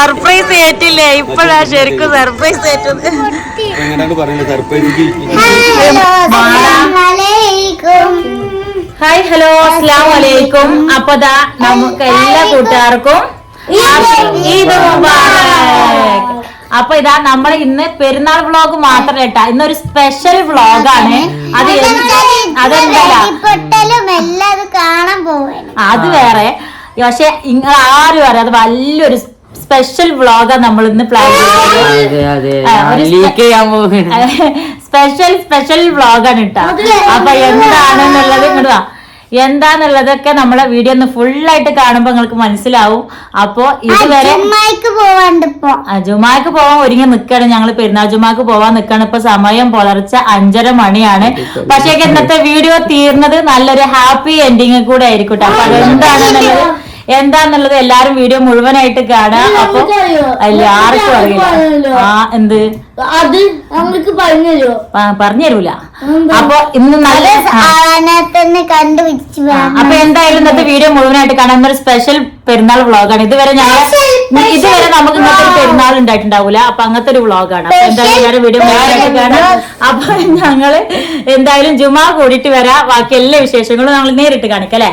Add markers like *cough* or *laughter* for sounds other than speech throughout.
Surprise ഏറ്റില്ലേ? ഇപ്പോഴാ ശരിക്കും സർപ്രൈസ് ഏറ്റത്. എങ്ങനെയാണ് പറയുന്നത്? സർപ്രൈസ് ഹായ് ഹലോ അസ്സാം വലൈക്കും അപ്പൊ ദാ നമുക്ക് എല്ലാ കൂട്ടുകാർക്കും ഈദ് മുബാറക്. അപ്പൊ ഇതാ നമ്മൾ ഇന്ന് പെരുന്നാൾ വ്ളോഗ് മാത്രം കേട്ടാ. ഇന്നൊരു സ്പെഷ്യൽ വ്ളോഗാണ്. അത് അതെന്താ? പൊട്ടലും എല്ലാം അത് കാണാൻ പോവാണ്. അത് വേറെ. പക്ഷെ നിങ്ങൾ ആരും അറിയാം അത് വലിയൊരു സ്പെഷ്യൽ വ്ളോഗാ നമ്മൾ ഇന്ന് പ്ലാൻ ചെയ്തത്. പോകുന്നു സ്പെഷ്യൽ സ്പെഷ്യൽ വ്ളോഗാണ് കേട്ടോ അപ്പൊ എന്താണെന്നുള്ളത് ഇങ്ങോട്ട് എന്താന്നുള്ളതൊക്കെ നമ്മളെ വീഡിയോ ഒന്ന് ഫുള്ളായിട്ട് ആയിട്ട് കാണുമ്പോ നിങ്ങൾക്ക് മനസ്സിലാവും. അപ്പോ ഇതുവരെ ജുമാക്ക് പോവാൻ ഒരുങ്ങി നിക്കാണ് ഞങ്ങൾ പെരുന്നാൾ ജുമാക്ക് പോവാൻ നിക്കാണ്. ഇപ്പൊ സമയം പുലർച്ച അഞ്ചര മണിയാണ്. പക്ഷേ ഇന്നത്തെ വീഡിയോ തീർന്നത് നല്ലൊരു ഹാപ്പി എൻഡിങ് കൂടെ ആയിരിക്കും ട്ടോ. അപ്പൊ അതെന്താണെന്നുള്ളത് എന്താന്നുള്ളത് എല്ലാരും വീഡിയോ മുഴുവനായിട്ട് കാണാം അപ്പൊ അല്ല ആർക്കും അറിയില്ല. ആ എന്ത്? അത് നമുക്ക് പറഞ്ഞു പറഞ്ഞു തരൂല അപ്പൊ ഇന്ന് നല്ല അപ്പൊ എന്തായാലും ഇന്നത്തെ വീഡിയോ മുഴുവനായിട്ട് കാണാൻ ഒരു സ്പെഷ്യൽ പെരുന്നാൾ വ്ളോഗാണ് ഇതുവരെ ഞങ്ങൾ ഇതുവരെ നമുക്ക് ഇന്നത്തെ പെരുന്നാൾ ഉണ്ടായിട്ടുണ്ടാവൂല. അപ്പൊ അങ്ങനത്തെ ഒരു വ്ളോഗാണ് അപ്പൊ എന്തായാലും വീഡിയോ മുഴുവനായിട്ട് കാണാം. അപ്പൊ ഞങ്ങൾ എന്തായാലും ജുമാ കൂടിയിട്ട് വരാം. ബാക്കി എല്ലാ വിശേഷങ്ങളും ഞങ്ങൾ നേരിട്ട് കാണിക്കല്ലേ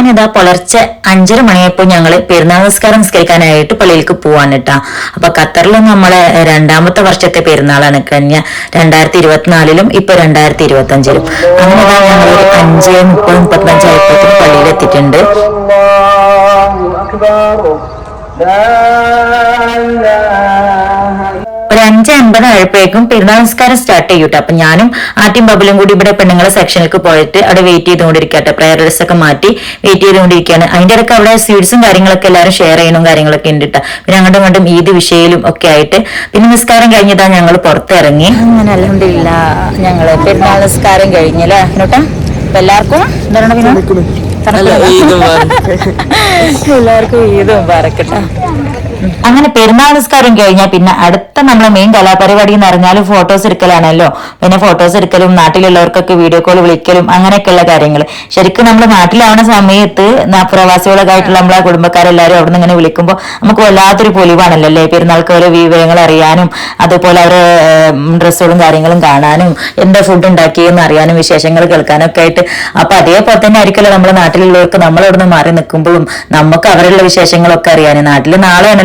അങ്ങനെ ഇതാ പുലർച്ചെ അഞ്ചര മണിയപ്പോ ഞങ്ങൾ പെരുന്നാൾ നിസ്കാരം നിസ്കരിക്കാനായിട്ട് പള്ളിയിലേക്ക് പോവാൻ കേട്ടാ അപ്പൊ ഖത്തറിൽ നമ്മളെ രണ്ടാമത്തെ വർഷത്തെ പെരുന്നാളാണ്. കഴിഞ്ഞ രണ്ടായിരത്തി ഇരുപത്തിനാലിലും ഇപ്പൊ രണ്ടായിരത്തി ഇരുപത്തി അഞ്ചിലും അങ്ങനെ ഇതാ ഞങ്ങൾ ഒരു അഞ്ച് മുപ്പത് മുപ്പത്തഞ്ച് ആയപ്പോഴത്തേക്കും പള്ളിയിൽ എത്തിയിട്ടുണ്ട്. അഞ്ച് അൻപത് ആയപ്പോഴേക്കും പെരുന്നാൾ നമസ്കാരം സ്റ്റാർട്ട് ചെയ്യൂട്ടോ അപ്പൊ ഞാനും ആദ്യം ബബിലും കൂടി ഇവിടെ പെണ്ണുങ്ങളെ സെക്ഷനിലേക്ക് പോയിട്ട് അവിടെ വെയിറ്റ് ചെയ്തുകൊണ്ടിരിക്കട്ടെ പ്രയർ ഡ്രസ് ഒക്കെ മാറ്റി വെയിറ്റ് ചെയ്തുകൊണ്ടിരിക്കുകയാണ് അതിന്റെ ഇടയ്ക്ക് അവിടെ സ്വീറ്റ്സും കാര്യങ്ങളൊക്കെ എല്ലാവരും ഷെയർ ചെയ്യണം കാര്യങ്ങളൊക്കെ ഉണ്ട് കേട്ടോ പിന്നെ അങ്ങോട്ടും ഇങ്ങോട്ടും ഈദ് വിഷയിലും ഒക്കെ ആയിട്ട് പിന്നെ നിസ്കാരം കഴിഞ്ഞതാ ഞങ്ങൾ പുറത്തിറങ്ങി. അങ്ങനെ അലഹമില്ല ഞങ്ങൾ പെരുന്നാൾ നിസ്കാരം കഴിഞ്ഞല്ലേ എല്ലാവർക്കും എന്താണ് പിന്നെ? *laughs* എല്ലാവർക്കും ഈദും മുബാറക്കട്ടെ അങ്ങനെ പെരുന്നാൾ നിസ്കാരം കഴിഞ്ഞാൽ പിന്നെ അടുത്ത നമ്മളെ മെയിൻ കലാപരിപാടി എന്ന് പറഞ്ഞാൽ ഫോട്ടോസ് എടുക്കലാണല്ലോ. പിന്നെ ഫോട്ടോസ് എടുക്കലും നാട്ടിലുള്ളവർക്കൊക്കെ വീഡിയോ കോൾ വിളിക്കലും അങ്ങനെയൊക്കെയുള്ള കാര്യങ്ങൾ ശരിക്കും നമ്മൾ നാട്ടിലാവുന്ന സമയത്ത് ന- പ്രവാസികളൊക്കെ ആയിട്ടുള്ള നമ്മളെ കുടുംബക്കാരെല്ലാവരും അവിടെ നിന്ന് ഇങ്ങനെ വിളിക്കുമ്പോൾ നമുക്ക് വല്ലാത്തൊരു പൊലിവാണല്ലോ അല്ലേ? പെരുന്നാൾക്ക് ഓരോ വിവരങ്ങൾ അറിയാനും അതുപോലെ അവരെ ഡ്രസ്സുകളും കാര്യങ്ങളും കാണാനും എന്താ ഫുഡ് ഉണ്ടാക്കിയെന്ന് അറിയാനും വിശേഷങ്ങൾ കേൾക്കാനും ഒക്കെ ആയിട്ട്. അപ്പൊ അതേപോലെ തന്നെ ആയിരിക്കല്ലോ നമ്മുടെ നാട്ടിലുള്ളവർക്ക് നമ്മളവിടെ നിന്ന് മാറി നിൽക്കുമ്പോഴും നമുക്ക് അവരുള്ള വിശേഷങ്ങളൊക്കെ അറിയാനും. നാട്ടിൽ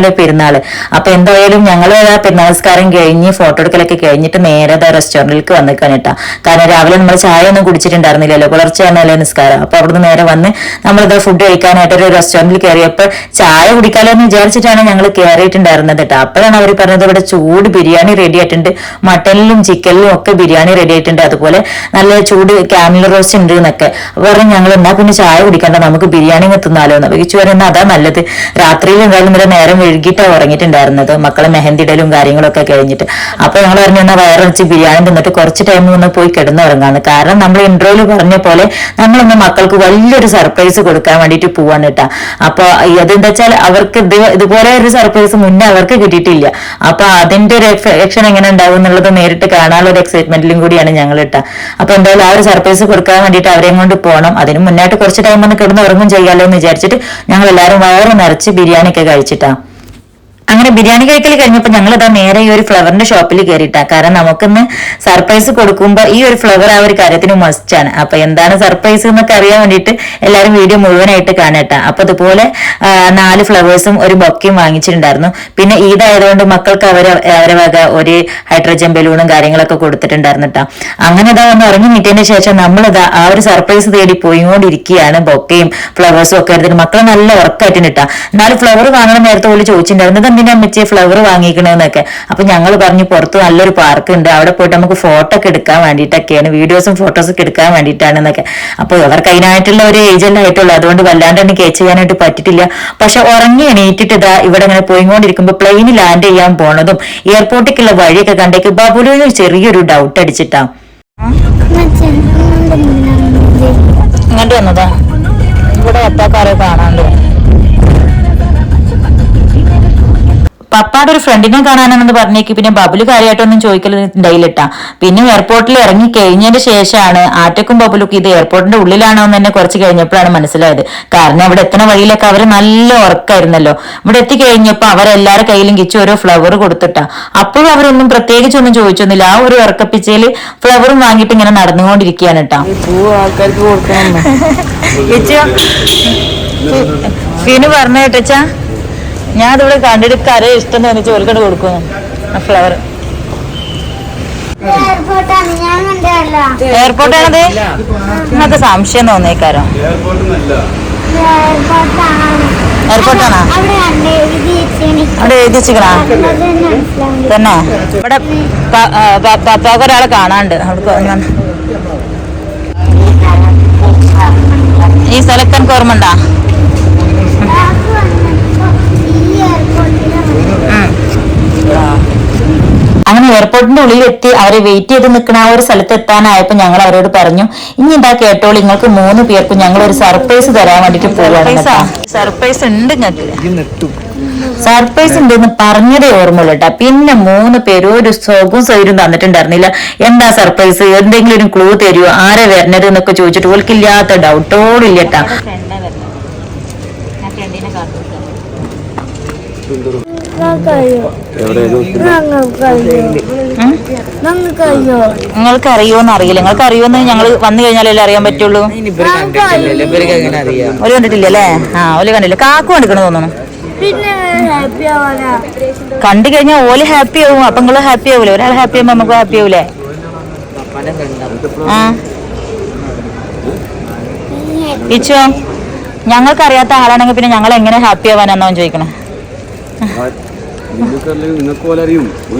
നാളെയാണല്ലോ പെരുന്നാൾ അപ്പൊ എന്തായാലും ഞങ്ങൾ ആ പെരുന്നാൾസ്കാരം കഴിഞ്ഞ് ഫോട്ടോ എടുക്കലൊക്കെ കഴിഞ്ഞിട്ട് നേരെ റെസ്റ്റോറന്റിലേക്ക് വന്നിക്കാൻ കേട്ടാ. കാരണം രാവിലെ നമ്മൾ ചായ ഒന്നും കുടിച്ചിട്ടുണ്ടായിരുന്നില്ലല്ലോ പുലർച്ചെയാണല്ലോ നിസ്കാരം. അപ്പൊ അവിടുന്ന് നേരെ വന്ന് നമ്മളിത് ഫുഡ് കഴിക്കാനായിട്ട് ഒരു റെസ്റ്റോറന്റിൽ കയറിയപ്പോൾ ചായ കുടിക്കാലോ എന്ന് വിചാരിച്ചിട്ടാണ് ഞങ്ങൾ കയറിയിട്ടുണ്ടായിരുന്നത് കേട്ടോ. അപ്പോഴാണ് അവർ പറഞ്ഞത് ഇവിടെ ചൂട് ബിരിയാണി റെഡി ആയിട്ടുണ്ട്. മട്ടനിലും ചിക്കനിലും ഒക്കെ ബിരിയാണി റെഡി ആയിട്ടുണ്ട്. അതുപോലെ നല്ല ചൂട് ക്യാമിൽ റോസ്റ്റ് ഉണ്ട് എന്നൊക്കെ. അപ്പൊ പറഞ്ഞു ഞങ്ങൾ എന്നാ പിന്നെ ചായ കുടിക്കണ്ട നമുക്ക് ബിരിയാണി തിന്നാലോ എന്ന് വെച്ചു പറയുന്നത് അതാ നല്ലത്. രാത്രിയിൽ എന്തായാലും നേരം വൈകിട്ടാണ് ഉറങ്ങിയിട്ടുണ്ടായിരുന്നത്. മക്കളെ മെഹന്തിടലും കാര്യങ്ങളൊക്കെ കഴിഞ്ഞിട്ട്. അപ്പൊ ഞങ്ങൾ പറഞ്ഞു എന്നാൽ വയറടിച്ച് ബിരിയാണി തിന്നിട്ട് കുറച്ച് ടൈം ഒന്ന് പോയി കിടന്നുറങ്ങാന്ന്. കാരണം നമ്മൾ ഇൻട്രോയിൽ പറഞ്ഞ പോലെ നമ്മളൊന്ന് മക്കൾക്ക് വലിയൊരു സർപ്രൈസ് കൊടുക്കാൻ വേണ്ടിട്ട് പോവാണ് കേട്ടാ അപ്പൊ അതെന്താ വെച്ചാൽ അവർക്ക് ഇത് ഇതുപോലെ ഒരു സർപ്രൈസ് മുന്നേ അവർക്ക് കിട്ടിയിട്ടില്ല. അപ്പൊ അതിന്റെ ഒരു എഫക്ഷൻ എങ്ങനെ ഉണ്ടാവും എന്നുള്ളത് നേരിട്ട് കാണാനുള്ള ഒരു എക്സൈറ്റ്മെന്റിലും കൂടിയാണ് ഞങ്ങൾ ഇട്ട അപ്പൊ എന്തായാലും ആ ഒരു സർപ്രൈസ് കൊടുക്കാൻ വേണ്ടിയിട്ട് അവരെയും കൊണ്ട് പോകണം അതിന് മുന്നായിട്ട് കുറച്ച് ടൈം ഒന്ന് കിടന്നുറങ്ങും ചെയ്യാലോ എന്ന് വിചാരിച്ചിട്ട് ഞങ്ങൾ എല്ലാവരും വയറ് നിറച്ച് ബിരിയാണി ഒക്കെ കഴിച്ചിട്ടാ. അങ്ങനെ ബിരിയാണി കഴിക്കൽ കഴിഞ്ഞപ്പോൾ ഞങ്ങൾ ഇതാ നേരെ ഈ ഒരു ഫ്ലവറിന്റെ ഷോപ്പിൽ കയറിയിട്ടാ കാരണം നമുക്കിന്ന് സർപ്രൈസ് കൊടുക്കുമ്പോൾ ഈ ഒരു ഫ്ലവർ ആ ഒരു കാര്യത്തിന് മസ്റ്റ് ആണ്. അപ്പൊ എന്താണ് സർപ്രൈസ് എന്നൊക്കെ അറിയാൻ വേണ്ടിയിട്ട് എല്ലാവരും വീഡിയോ മുഴുവനായിട്ട് കാണട്ടെ. അപ്പൊ അതുപോലെ നാല് ഫ്ലവേഴ്സും ഒരു ബൊക്കയും വാങ്ങിച്ചിട്ടുണ്ടായിരുന്നു. പിന്നെ ഈദായതുകൊണ്ട് മക്കൾക്ക് അവർ അവരെ വക ഒരു ഹൈഡ്രജൻ ബലൂണും കാര്യങ്ങളൊക്കെ കൊടുത്തിട്ടുണ്ടായിരുന്നു കേട്ടോ അങ്ങനെ ഇതാ ഒന്ന് ഇറങ്ങി നീട്ടിയതിന് ശേഷം നമ്മളിതാ ആ ഒരു സർപ്രൈസ് തേടി പോയിക്കൊണ്ടിരിക്കുകയാണ് ബൊക്കയും ഫ്ലവേഴ്സും ഒക്കെ എടുത്തിട്ട്. മക്കളെ നല്ല ഉറക്കായിട്ടുണ്ട് കേട്ടോ എന്നാലും ഫ്ലവർ വാങ്ങണം നേരത്തെ പോലും ചോദിച്ചിട്ടുണ്ടായിരുന്നു എന്തിനാ അമ്മച്ചി ഫ്ലവർ വാങ്ങിക്കണെന്നൊക്കെ അപ്പൊ ഞങ്ങൾ പറഞ്ഞു പുറത്ത് നല്ലൊരു പാർക്ക് ഉണ്ട് അവിടെ പോയിട്ട് നമുക്ക് ഫോട്ടോ ഒക്കെ എടുക്കാൻ വേണ്ടിയിട്ടൊക്കെയാണ് വീഡിയോസും ഫോട്ടോസും ഒക്കെ എടുക്കാൻ വേണ്ടിയിട്ടാണ് എന്നൊക്കെ അപ്പൊ അവർ അതിനായിട്ടുള്ള ഒരു ഏജന്റ് ആയിട്ടുള്ളൂ അതുകൊണ്ട് വല്ലാണ്ട് തന്നെ കേച്ച് ചെയ്യാനായിട്ട് പറ്റിയിട്ടില്ല പക്ഷെ ഉറങ്ങി എണീറ്റിട്ട് ഇതാ ഇവിടെ ഇങ്ങനെ പോയിക്കൊണ്ടിരിക്കുമ്പോൾ പ്ലെയിന് ലാൻഡ് ചെയ്യാൻ പോണതും എയർപോർട്ടിലേക്കുള്ള വഴിയൊക്കെ കണ്ടേക്ക് ബാബുലു ചെറിയൊരു ഡൗട്ട് അടിച്ചിട്ടാ ഇങ്ങോട്ട് വന്നതാ പപ്പാടെ ഒരു ഫ്രണ്ടിനെ കാണാനാണെന്ന് പറഞ്ഞേക്ക്. പിന്നെ ബബുൽ കാര്യമായിട്ടൊന്നും ചോദിക്കലുണ്ടായില്ലട്ടാ പിന്നെ എയർപോർട്ടിൽ ഇറങ്ങി കഴിഞ്ഞതിന് ശേഷമാണ് ആറ്റക്കും ബബുലും ഇത് എയർപോർട്ടിന്റെ ഉള്ളിലാണോ എന്ന് തന്നെ കുറച്ച് കഴിഞ്ഞപ്പോഴാണ് മനസ്സിലായത്. കാരണം ഇവിടെ എത്തണ വഴിയിലൊക്കെ അവർ നല്ല ഉറക്കായിരുന്നല്ലോ. ഇവിടെ എത്തിക്കഴിഞ്ഞപ്പോ അവരെല്ലാവരുടെ കയ്യിലും കിച്ചു ഓരോ ഫ്ലവർ കൊടുത്തിട്ടാ. അപ്പോഴും അവരൊന്നും പ്രത്യേകിച്ചൊന്നും ചോദിച്ചൊന്നുമില്ല. ആ ഒരു ഉറക്കപ്പിച്ചയിൽ ഫ്ലവറും വാങ്ങിയിട്ട് ഇങ്ങനെ നടന്നുകൊണ്ടിരിക്കുകയാണ് കേട്ടോ കിച്ചു? ഫിനു പറഞ്ഞു കേട്ടച്ചാ ഞാൻ അതിവിടെ കണ്ടിട്ട് കരയെ ഇഷ്ടം തോന്നിച്ച് ഓൽക്കണ്ട് കൊടുക്കുന്നു. ആ ഫ്ലവർ എയർപോർട്ടാണ് ഞാൻ കണ്ടല്ലോ എയർപോർട്ടാണത് നിങ്ങൾക്ക് സംശയം തോന്നിയേക്കാരോ? എയർപോർട്ടാണ് എയർപോർട്ടാണോ അവിടെ എഴുതി വെച്ചിക്കണാ തന്നെ ഇവിടെ പപ്പാക്ക് ഒരാളെ കാണാണ്ട്. അവിടെ ഈ സ്ഥലത്ത് എനിക്ക് ഓർമ്മ ഉണ്ടാ ബാക്ക് വന്നപ്പോ ഈ എയർപോർട്ടിലാണ് അങ്ങനെ എയർപോർട്ടിന്റെ ഉള്ളിലെത്തി അവരെ വെയിറ്റ് ചെയ്ത് നിൽക്കുന്ന ആ ഒരു സ്ഥലത്ത് എത്താനായപ്പോ ഞങ്ങൾ അവരോട് പറഞ്ഞു ഇനി എന്താ കേട്ടോ നിങ്ങൾക്ക് മൂന്ന് പേർക്കും ഞങ്ങൾ ഒരു സർപ്രൈസ് തരാൻ വേണ്ടിട്ട് പോവാണ് സർപ്രൈസ് ഉണ്ട് സർപ്രൈസ് ഉണ്ടെന്ന് പറഞ്ഞതേ ഓർമ്മയുള്ളൂ കേട്ടാ. പിന്നെ മൂന്ന് പേരും ഒരു സുഖവും സൗകര്യം തന്നിട്ടുണ്ടായിരുന്നില്ല. എന്താ സർപ്രൈസ് എന്തെങ്കിലും ഒരു ക്ലൂ തരുമോ ആരെ വരണത് എന്നൊക്കെ ചോദിച്ചിട്ട് ഓൾക്കില്ലാത്ത ഡൗട്ടോടില്ല കേട്ടാ. നിങ്ങൾക്ക് അറിയോന്ന് അറിയില്ല. നിങ്ങൾക്ക് അറിയോന്ന് ഞങ്ങൾ വന്നു കഴിഞ്ഞാലല്ലേ അറിയാൻ പറ്റുള്ളൂ? ഒരു കണ്ടിട്ടില്ല അല്ലേ? ആ ഓൽ കണ്ടില്ല. കാക്കു കണ്ടിക്കണ തോന്നുന്നു. പിന്നെ ഹാപ്പി ആവാനാ? കണ്ടു കഴിഞ്ഞാൽ ഓൽ ഹാപ്പി ആവും. അപ്പൊ നിങ്ങൾ ഹാപ്പി ആവൂലേ? ഒരാൾ ഹാപ്പി ആവുമ്പോ നമുക്ക് ഹാപ്പി ആവൂലേ? ആ. ഇച്ചോ ഞങ്ങൾക്ക് അറിയാത്ത ആളാണെങ്കിൽ പിന്നെ ഞങ്ങൾ എങ്ങനെ ഹാപ്പി ആവാനാന്നോ ചോദിക്കണേ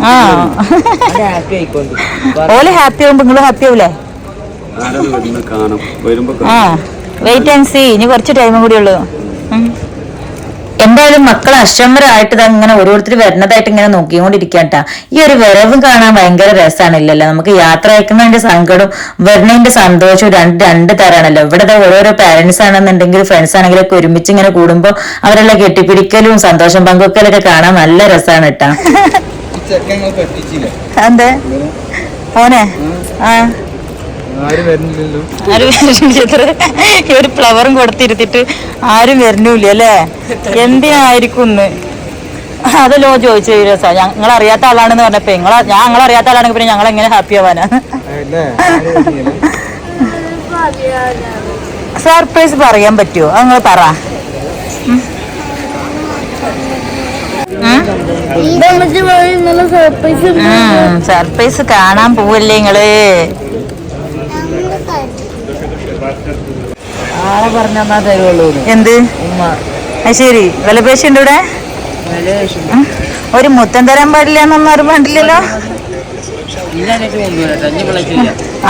ആ. *laughs* ഓൽ ഹാപ്പി ആവുമ്പോ നിങ്ങൾ ഹാപ്പി ആവൂലേ? ആ. വെയിറ്റ് ആൻഡ് സീ ഇനി കുറച്ച് ടൈമും കൂടി ഉള്ളൂ. എന്തായാലും മക്കൾ അശ്വമരായിട്ട് ഇങ്ങനെ ഓരോരുത്തർ വരുന്നതായിട്ട് ഇങ്ങനെ നോക്കിക്കൊണ്ടിരിക്കട്ടാ. ഈ ഒരു വരവ് കാണാൻ ഭയങ്കര രസമാണില്ലല്ലോ നമുക്ക് യാത്ര അയക്കുന്നതിന്റെ സങ്കടവും വരുന്നതിന്റെ സന്തോഷവും രണ്ട് രണ്ട് തരാണല്ലോ. ഇവിടെ ദാ ഓരോരോ പാരന്റ്സ് ആണെന്നുണ്ടെങ്കിൽ ഫ്രണ്ട്സ് ആണെങ്കിലൊക്കെ ഒരുമിച്ച് ഇങ്ങനെ കൂടുമ്പോൾ അവരെല്ലാം കെട്ടിപ്പിടിക്കലും സന്തോഷം പങ്കുവെക്കലൊക്കെ കാണാൻ നല്ല രസമാണ് കേട്ടാ അതെ. ഓനെ ആ. ആരും വരുന്നില്ല ഈ ഒരു ഫ്ലവറും കൊടുത്തിരുത്തിട്ട് ആരും വരുന്നില്ല അല്ലേ? എന്തിനായിരിക്കും ഇന്ന് അതല്ലോ ചോദിച്ചു രസാ ഞങ്ങൾ അറിയാത്ത ആളാണെന്ന് പറഞ്ഞപ്പോ നിങ്ങളെ ഞാൻ ഞങ്ങൾ അറിയാത്ത ആളാണെങ്കിൽ പിന്നെ ഞങ്ങൾ എങ്ങനെ ഹാപ്പി ആവാനാ? സർപ്രൈസ് പറയാൻ പറ്റുമോ നിങ്ങൾ പറ. സർപ്രൈസ് കാണാൻ പോവല്ലേ നിങ്ങൾ ആളെ പറഞ്ഞാ തരുള്ളൂ എന്ത്? ശരി. വില ഉണ്ട് ഇവിടെ? ഒരു മുത്തം തരാൻ പാടില്ല എന്നൊന്നും ആരും പണ്ടില്ലല്ലോ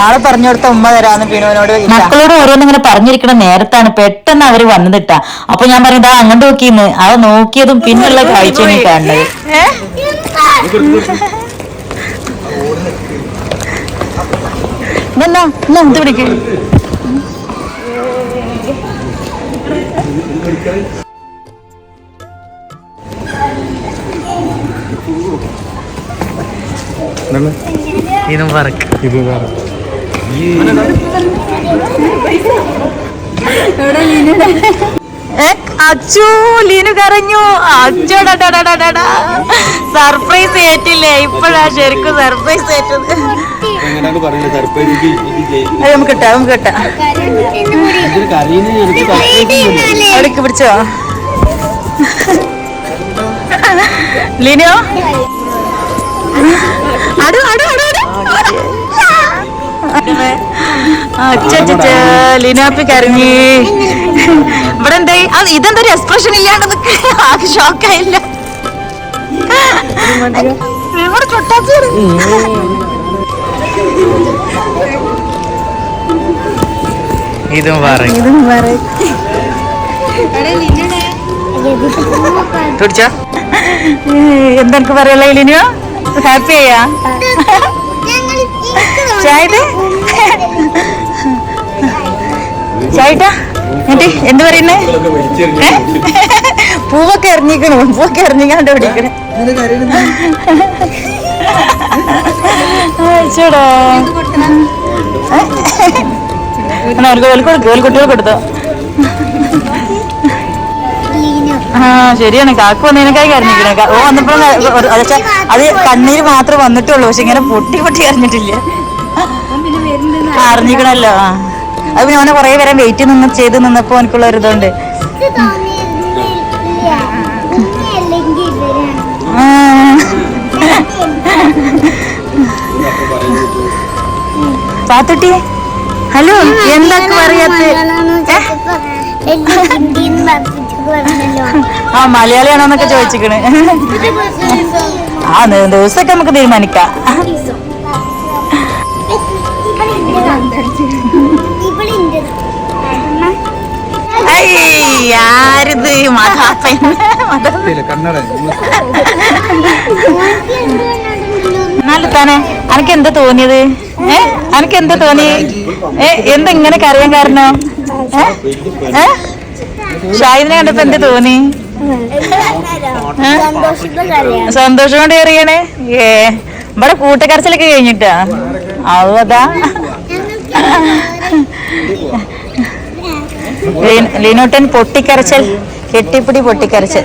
ആൾ പറഞ്ഞു കൊടുത്ത ഉമ്മ തരാന്ന് പിന്നോനോട് മക്കളോട് ഓരോന്നിങ്ങനെ പറഞ്ഞിരിക്കണ നേരത്താണ് പെട്ടെന്ന് അവർ വന്നിട്ടാ അപ്പൊ ഞാൻ പറയുന്നത് ആ അങ്ങോട്ട് നോക്കിന്ന് അത് നോക്കിയതും പിന്നുള്ള കാഴ്ച കാണുന്നത്. ഇതെന്നാ എന്നാ ഇത് പിടിക്കും. ഇതും പറക്ക് അച്ചു ലീനു കരഞ്ഞു. അച്ചോടാ സർപ്രൈസ് ഏറ്റില്ലേ? ഇപ്പോഴാ ശരിക്കും സർപ്രൈസ് ഏറ്റത്. എങ്ങനെയാണ് പറയുന്നത്? സർപ്രൈസ് ഇത് ഇത് ചെയ്യ്. അത് നമുക്ക് കിട്ടാം നമുക്ക് കിട്ടാം. അവിടേക്ക് പിടിച്ചോ? ലീനോ? അടു ലിനാപ്പി കരഞ്ഞി. ഇവിടെ എന്തായി അത് ഇതെന്താ ഒരു എക്സ്പ്രഷൻ ഇല്ലാണ്ട് ഷോക്കായില്ല ഇതും ഇതും പറക്ക് പിടിച്ചോ പറയല്ലേ ലിനു? ഹാപ്പി ആയാ? ചായത് ചായട്ടാ? എന്നിട്ട് എന്ത് പറയുന്നേ? പൂവൊക്കെ എറിഞ്ഞിക്കണു പൂവൊക്കെ എറിഞ്ഞിക്കാണ്ട് പിടിക്കണേ. അയച്ചോടാ. കൊടുക്കും കുട്ടികൾ കൊടുത്തോ. ലീനു ആ ശരിയാണ്. കാക്ക വന്നതിനേക്കായി കരഞ്ഞിരിക്കണേ. ഓ വന്നപ്പോഴും അത് കണ്ണീര് മാത്രം വന്നിട്ടുള്ളൂ. പക്ഷെ ഇങ്ങനെ പൊട്ടി പൊട്ടി കരഞ്ഞിട്ടില്ല. അറിഞ്ഞിക്കണല്ലോ ആ. അത് പിന്നെ ഓനെ കൊറേ പേരെ വെയിറ്റ് നിന്ന് ചെയ്ത് നിന്നപ്പോ എനിക്കുള്ള ഒരു ഇതുണ്ട്. പാത്തുട്ടി ഹലോ എന്തൊക്കെ പറയാത്ത? ആ മലയാളിയാണോന്നൊക്കെ ചോദിച്ചിക്കണ് ആ. ദിവസമൊക്കെ നമുക്ക് തീരുമാനിക്കാം. ആരിത് മതാപ്പൻ എന്നാലും തന്നെ അനക്ക് എന്താ തോന്നിയത്? ഏ? അനക്ക് എന്താ തോന്നി? ഏ എന്താ ഇങ്ങനെ കരയാൻ കാരണം? ഏ? ഏ? ഷാഹിദിനെ കണ്ടപ്പോ എന്ത് തോന്നി? സന്തോഷം കൊണ്ട് കറിയണേ ഏ ഇവിടെ കൂട്ടക്കരച്ചിലൊക്കെ കഴിഞ്ഞിട്ടാ. അവതാ. ലീനോട്ടൻ പൊട്ടിക്കരച്ചൽ കെട്ടിപ്പിടി പൊട്ടിക്കരച്ചൽ.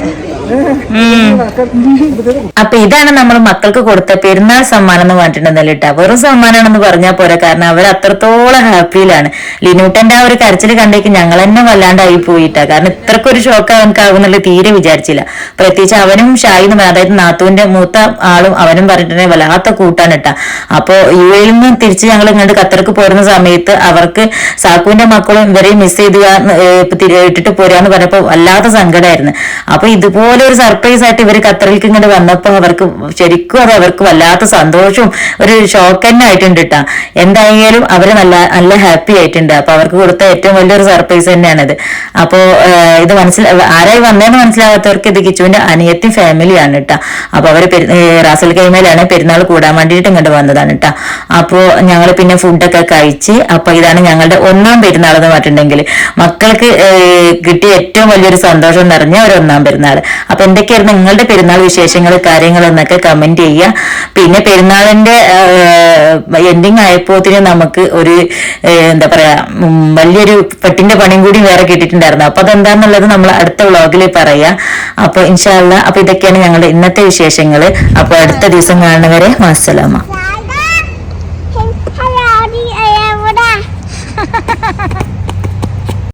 അപ്പൊ ഇതാണ് നമ്മൾ മക്കൾക്ക് കൊടുത്ത പെരുന്നാൾ സമ്മാനം എന്ന് പറഞ്ഞിട്ടുണ്ടെന്നല്ല കേട്ടോ വെറും സമ്മാനമാണെന്ന് പറഞ്ഞാൽ പോരാ. കാരണം അവർ അത്രത്തോളം ഹാപ്പിയിലാണ് ലിനൂട്ടന്റെ ആ ഒരു കരച്ചിൽ കണ്ടേക്ക് ഞങ്ങൾ തന്നെ വല്ലാണ്ടായി പോയിട്ടാ. കാരണം ഇത്രക്കൊരു ഷോക്ക് അവനക്ക് ആകുന്നുള്ളത് തീരെ വിചാരിച്ചില്ല. പ്രത്യേകിച്ച് അവനും ഷായിന്നും അതായത് നാത്തുവിന്റെ മൂത്ത ആളും അവനും പറഞ്ഞിട്ടുണ്ടെങ്കിൽ വല്ലാത്ത കൂട്ടാണ് കേട്ടാ അപ്പോ യു എയിൽ നിന്ന് തിരിച്ച് ഞങ്ങൾ ഇങ്ങോട്ട് ഖത്തർക്ക് പോരുന്ന സമയത്ത് അവർക്ക് സാക്കുവിന്റെ മക്കളും ഇവരെയും മിസ് ചെയ്ത് ഇട്ടിട്ട് പോരാന്ന് പറഞ്ഞപ്പോ വല്ലാത്ത സങ്കടമായിരുന്നു അപ്പൊ ഇതുപോലെ ഒരു സർപ്രൈസ് ആയിട്ട് ഇവർ ഖത്തറിലേക്ക് ഇങ്ങോട്ട് വന്നപ്പോ അവർക്ക് ശരിക്കും അത് അവർക്ക് വല്ലാത്ത സന്തോഷവും ഒരു ഷോക്ക് തന്നെ ആയിട്ടുണ്ട് കേട്ടോ എന്തായാലും അവർ നല്ല നല്ല ഹാപ്പി ആയിട്ടുണ്ട്. അപ്പൊ അവർക്ക് കൊടുത്ത ഏറ്റവും വലിയൊരു സർപ്രൈസ് തന്നെയാണിത്. അപ്പോ ഏഹ്, ഇത് മനസ്സില ആരായി വന്നതെന്ന് മനസ്സിലാകാത്തവർക്ക് ഇത് കിച്ചുവിന്റെ അനിയത്തി ഫാമിലിയാണ് കേട്ടോ അപ്പൊ അവർ റാസൽ കൈമയിലാണ് പെരുന്നാൾ കൂടാൻ വേണ്ടിയിട്ട് ഇങ്ങോട്ട് വന്നതാണ് കേട്ടോ അപ്പോ ഞങ്ങൾ പിന്നെ ഫുഡൊക്കെ കഴിച്ച് അപ്പൊ ഇതാണ് ഞങ്ങളുടെ ഒന്നാം പെരുന്നാൾ എന്ന് പറഞ്ഞിട്ടുണ്ടെങ്കിൽ മക്കൾക്ക് കിട്ടിയ ഏറ്റവും വലിയൊരു സന്തോഷം നിറഞ്ഞ ഒരു ഒന്നാം പെരുന്നാൾ അപ്പൊ എന്തൊക്കെയായിരുന്നു നിങ്ങളുടെ പെരുന്നാൾ വിശേഷങ്ങൾ കാര്യങ്ങൾ എന്നൊക്കെ കമന്റ് ചെയ്യുക. പിന്നെ പെരുന്നാളിന്റെ എൻഡിങ് ആയപ്പോത്തിന് നമുക്ക് ഒരു എന്താ പറയാ വലിയൊരു പെട്ടിന്റെ പണിയും കൂടി വേറെ കിട്ടിയിട്ടുണ്ടായിരുന്നു. അപ്പൊ അതെന്താന്നുള്ളത് നമ്മൾ അടുത്ത വ്ളോഗിൽ പറയാം. അപ്പൊ ഇൻഷാല്ല അപ്പൊ ഇതൊക്കെയാണ് ഞങ്ങളുടെ ഇന്നത്തെ വിശേഷങ്ങൾ അപ്പൊ അടുത്ത ദിവസം കാണുന്നവരെ മാസലാമ